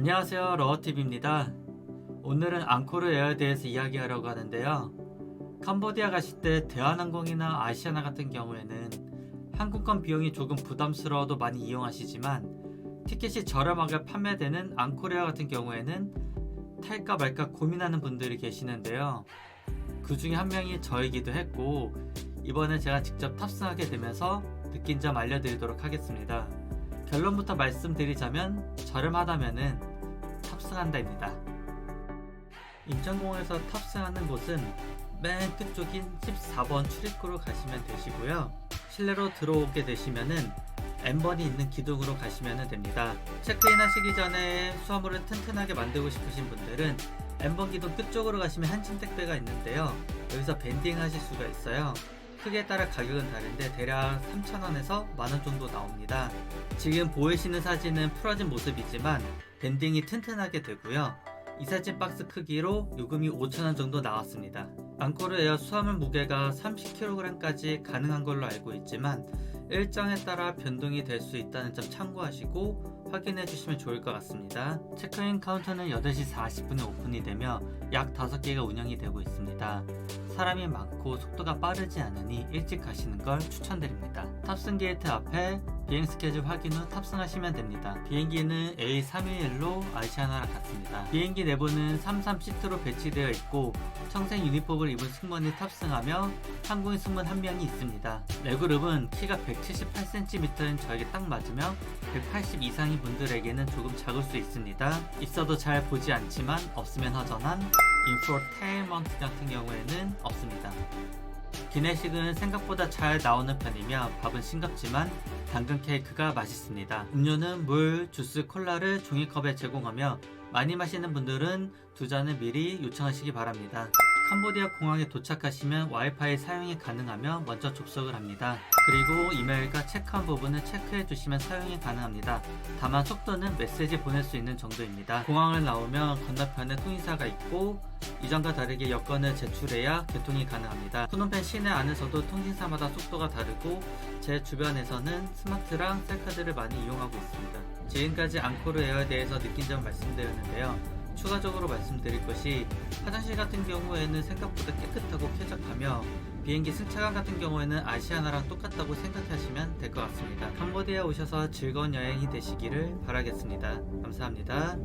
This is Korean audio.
안녕하세요 러어TV입니다. 오늘은 앙코르 에어에 대해서 이야기하려고 하는데요. 캄보디아 가실 때 대한항공이나 아시아나 같은 경우에는 항공권 비용이 조금 부담스러워도 많이 이용하시지만 티켓이 저렴하게 판매되는 앙코르에어 같은 경우에는 탈까 말까 고민하는 분들이 계시는데요. 그 중에 한 명이 저이기도 했고 이번에 제가 직접 탑승하게 되면서 느낀 점 알려드리도록 하겠습니다. 결론부터 말씀드리자면 저렴하다면은 탑승한다입니다. 인천공항에서 탑승하는 곳은 맨 끝쪽인 14번 출입구로 가시면 되시고요. 실내로 들어오게 되시면은 N번이 있는 기둥으로 가시면 됩니다. 체크인 하시기 전에 수화물을 튼튼하게 만들고 싶으신 분들은 N번 기둥 끝쪽으로 가시면 한진 택배가 있는데요. 여기서 밴딩 하실 수가 있어요. 크기에 따라 가격은 다른데 대략 3,000원에서 만원 정도 나옵니다. 지금 보이시는 사진은 풀어진 모습이지만 밴딩이 튼튼하게 되고요. 이 사진 박스 크기로 요금이 5,000원 정도 나왔습니다. 앙코르 에어 수화물 무게가 30kg까지 가능한 걸로 알고 있지만 일정에 따라 변동이 될 수 있다는 점 참고하시고 확인해 주시면 좋을 것 같습니다. 체크인 카운터는 8시 40분에 오픈이 되며 약 5개가 운영이 되고 있습니다. 사람이 많고 속도가 빠르지 않으니 일찍 가시는 걸 추천드립니다. 탑승 게이트 앞에 비행 스케줄 확인 후 탑승하시면 됩니다. 비행기는 A321로 아시아나라 갔습니다. 비행기 내부는 33시트로 배치되어 있고 청색 유니폼을 입은 승무원이 탑승하며 한국인 승무원 한 명이 있습니다. 레그룹은 키가 178cm인 저에게 딱 맞으며 180 이상인 분들에게는 조금 작을 수 있습니다. 있어도 잘 보지 않지만 없으면 허전한 인포테인먼트 같은 경우에는 없습니다. 기내식은 생각보다 잘 나오는 편이며 밥은 싱겁지만 당근 케이크가 맛있습니다. 음료는 물, 주스, 콜라를 종이컵에 제공하며 많이 마시는 분들은 두 잔을 미리 요청하시기 바랍니다. 캄보디아 공항에 도착하시면 와이파이 사용이 가능하며 먼저 접속을 합니다. 그리고 이메일과 체크한 부분을 체크해 주시면 사용이 가능합니다. 다만 속도는 메시지 보낼 수 있는 정도입니다. 공항을 나오면 건너편에 통인사가 있고 이전과 다르게 여권을 제출해야 개통이 가능합니다. 프놈펜 시내 안에서도 통신사마다 속도가 다르고 제 주변에서는 스마트랑 셀카들을 많이 이용하고 있습니다. 지금까지 앙코르 에어에 대해서 느낀 점 말씀드렸는데요. 추가적으로 말씀드릴 것이 화장실 같은 경우에는 생각보다 깨끗하고 쾌적하며 비행기 승차감 같은 경우에는 아시아나랑 똑같다고 생각하시면 될 것 같습니다. 캄보디아 오셔서 즐거운 여행이 되시기를 바라겠습니다. 감사합니다.